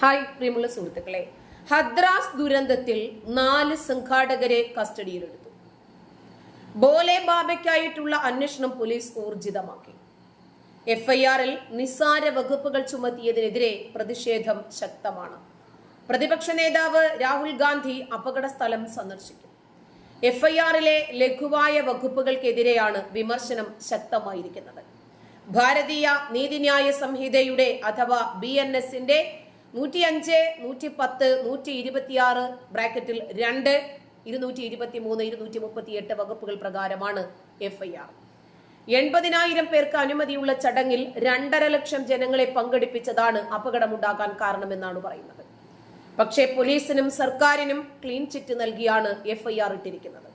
Hi പ്രിയമുള്ള സുഹൃത്തുക്കളെ. ഹദ്രാസ് ദുരന്തത്തിൽ നാല് സംഘാടകരെ കസ്റ്റഡിയിലെടുത്തു. ബോലെ ബാബയ്ക്കായിട്ടുള്ള അന്വേഷണം പോലീസ് ഊർജിതമാക്കി. എഫ്ഐആറിൽ നിസ്സാര വകുപ്പുകൾ ചുമത്തിയതിനെതിരെ പ്രതിഷേധം ശക്തമാണ്. പ്രതിപക്ഷ നേതാവ് രാഹുൽ ഗാന്ധി അപകട സ്ഥലം സന്ദർശിക്കും. എഫ്ഐആറിലെ ലഘുവായ വകുപ്പുകൾക്കെതിരെയാണ് വിമർശനം ശക്തമായിരിക്കുന്നത്. ഭാരതീയ നീതിന്യായ സംഹിതയുടെ അഥവാ ബി എൻ എസിന്റെ നൂറ്റി അഞ്ച് നൂറ്റി പത്ത് നൂറ്റി ഇരുപത്തിയാറ് ബ്രാക്കറ്റിൽ രണ്ട് ഇരുന്നൂറ്റി ഇരുപത്തി മൂന്ന് ഇരുന്നൂറ്റി മുപ്പത്തി എട്ട് വകുപ്പുകൾ പ്രകാരമാണ് എഫ്ഐആർ എൺപതിനായിരം പേർക്ക് അനുമതിയുള്ള ചടങ്ങിൽ രണ്ടര ലക്ഷം ജനങ്ങളെ പങ്കെടുപ്പിച്ചതാണ് അപകടമുണ്ടാകാൻ കാരണമെന്നാണ് പറയുന്നത്. പക്ഷേ പോലീസിനും സർക്കാരിനും ക്ലീൻ ചിറ്റ് നൽകിയാണ് എഫ്ഐആർ ഇട്ടിരിക്കുന്നത്.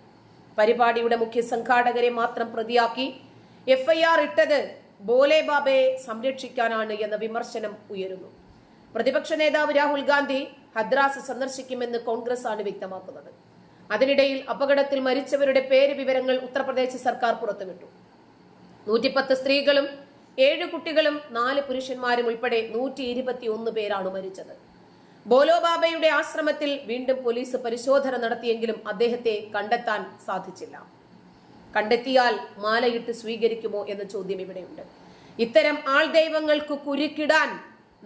പരിപാടിയുടെ മുഖ്യ സംഘാടകരെ മാത്രം പ്രതിയാക്കി എഫ്ഐആർ ഇട്ടത് ബോലെ ബാബയെ സംരക്ഷിക്കാനാണ് എന്ന വിമർശനം ഉയരുന്നു. പ്രതിപക്ഷ നേതാവ് രാഹുൽ ഗാന്ധി ഹദ്രാസ് സന്ദർശിക്കുമെന്ന് കോൺഗ്രസ് ആണ് വ്യക്തമാക്കുന്നത്. അതിനിടയിൽ അപകടത്തിൽ മരിച്ചവരുടെ പേര് വിവരങ്ങൾ ഉത്തർപ്രദേശ് സർക്കാർ പുറത്തുവിട്ടു. നൂറ്റിപ്പത്ത് സ്ത്രീകളും ഏഴ് കുട്ടികളും നാല് പുരുഷന്മാരും ഉൾപ്പെടെ നൂറ്റി ഇരുപത്തി ഒന്ന് പേരാണ് മരിച്ചത്. ബോലോബാബയുടെ ആശ്രമത്തിൽ വീണ്ടും പോലീസ് പരിശോധന നടത്തിയെങ്കിലും അദ്ദേഹത്തെ കണ്ടെത്താൻ സാധിച്ചില്ല. കണ്ടെത്തിയാൽ മാലയിട്ട് സ്വീകരിക്കുമോ എന്ന ചോദ്യം ഇവിടെയുണ്ട്. ഇത്തരം ആൾ ദൈവങ്ങൾക്ക് കുരുക്കിടാൻ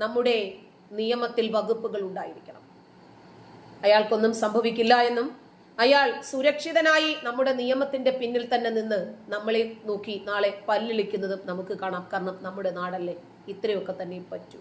നമ്മുടെ നിയമത്തിൽ വകുപ്പുകൾ ഉണ്ടായിരിക്കണം. അയാൾക്കൊന്നും സംഭവിക്കില്ല എന്നും അയാൾ സുരക്ഷിതനായി നമ്മുടെ നിയമത്തിന്റെ പിന്നിൽ തന്നെ നിന്ന് നമ്മളെ നോക്കി നാളെ പല്ലിളിക്കുന്നതും നമുക്ക് കാണാം. കാരണം നമ്മുടെ നാടല്ലേ? ഇത്രയൊക്കെ തന്നെ പറ്റൂ.